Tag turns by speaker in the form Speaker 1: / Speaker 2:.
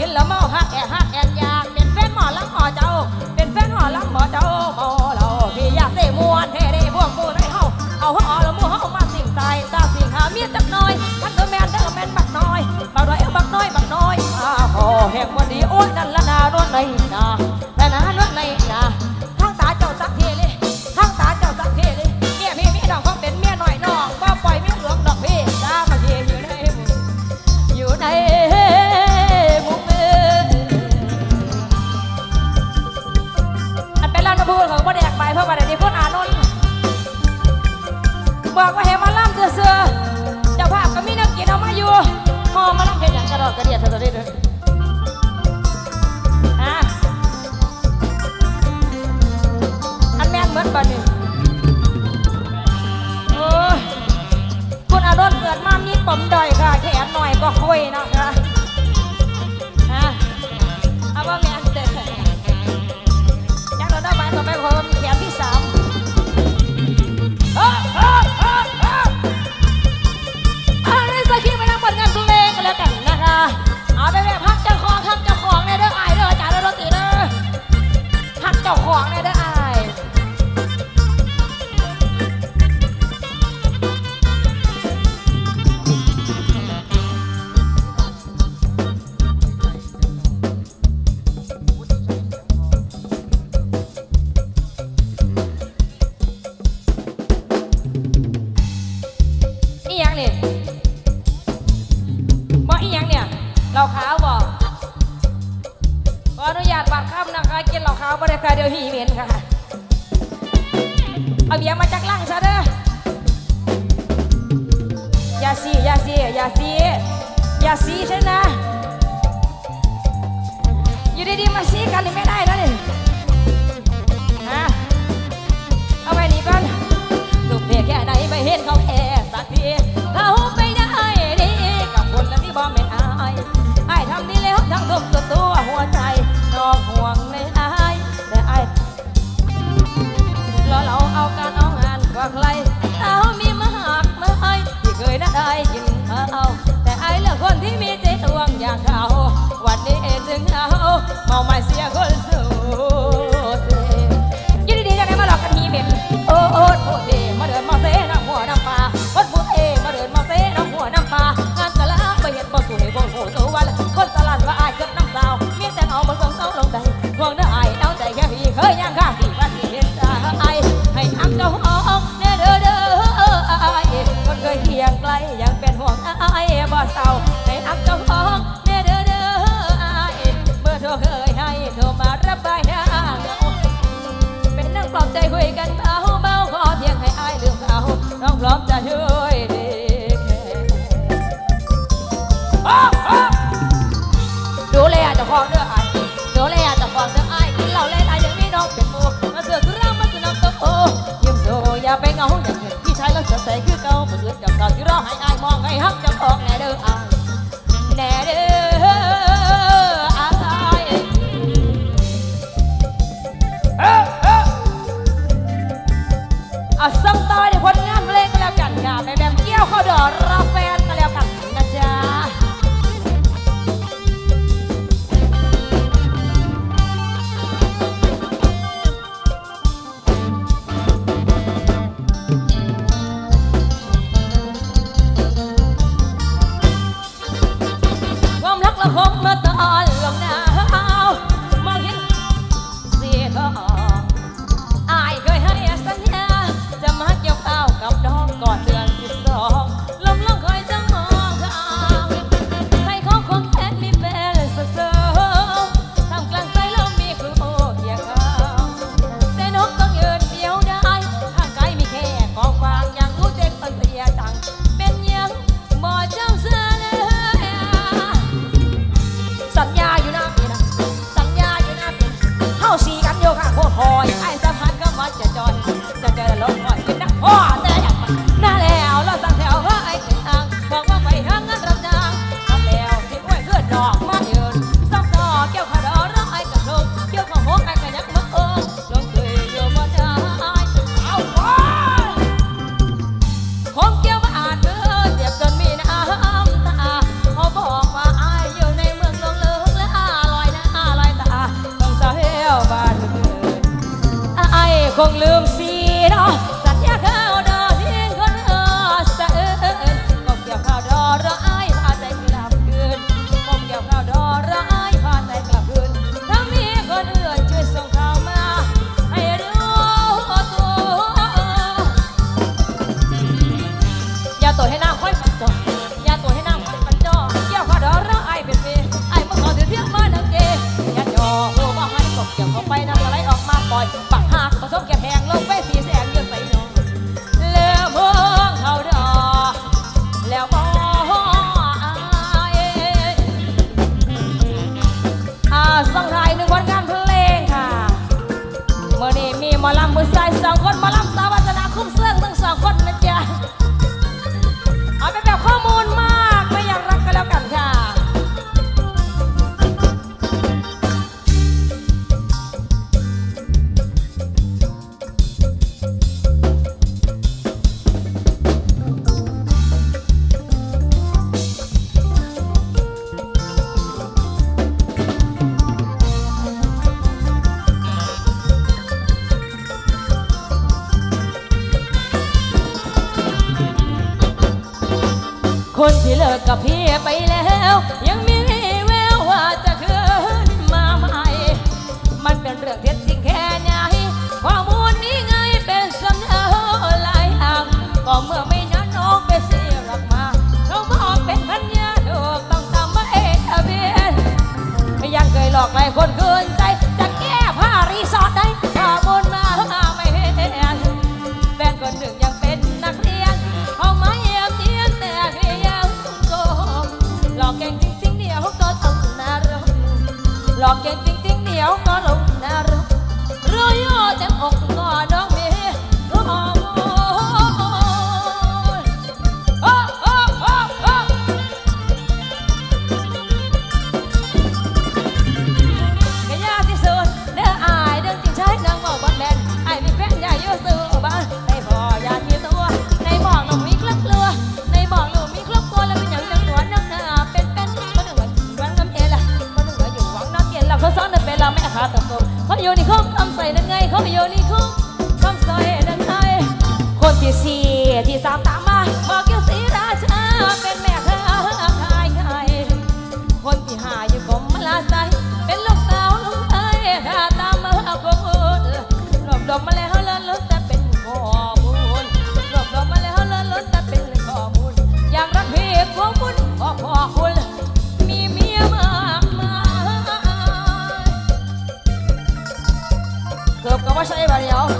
Speaker 1: que la mamá bóng đời. ล่าขาวบอกขออนุญาตบาดข้ามนะคะกินเหล่าขาวบริการเดียวหีเมนค่ะ เอาเบียร์มาจากล่างซะเด้อยาซียาซียาซียาซีใช่นะ อยู่ดีๆมาซีกันนี่ไม่ได้นะนี่ะเอาไปนี่ก่อนตุ๊กเด็กแค่ไหนไม่เห็นเขาแค่สักทีเขาไป พร้อมจะช่วยดีแค่ดูแลจะคลองเด้อไอ้ดูแลจะคลองเด้อไอ้กินเหล้าเล่นไอ้ยังมีน้องเป็นหมูมาเสือกสุรามาสุน้ำต้มโอยิ้มโซอย่าไปเงาอย่างเงี้ยพี่ชายแล้วจะใส่คือเก่าบ่เกิดจากตาที่รอให้ไอ้มองไอ้ฮักจะ จะจอดจะเจอดรถ คนที่เลิกกับพี่ไปแล้ว โยนิคมคำใส่นั่นไงเขาโยนิคมคำใส่นั่นไงคนที่สี่ที่สามตาม 我是一把牛。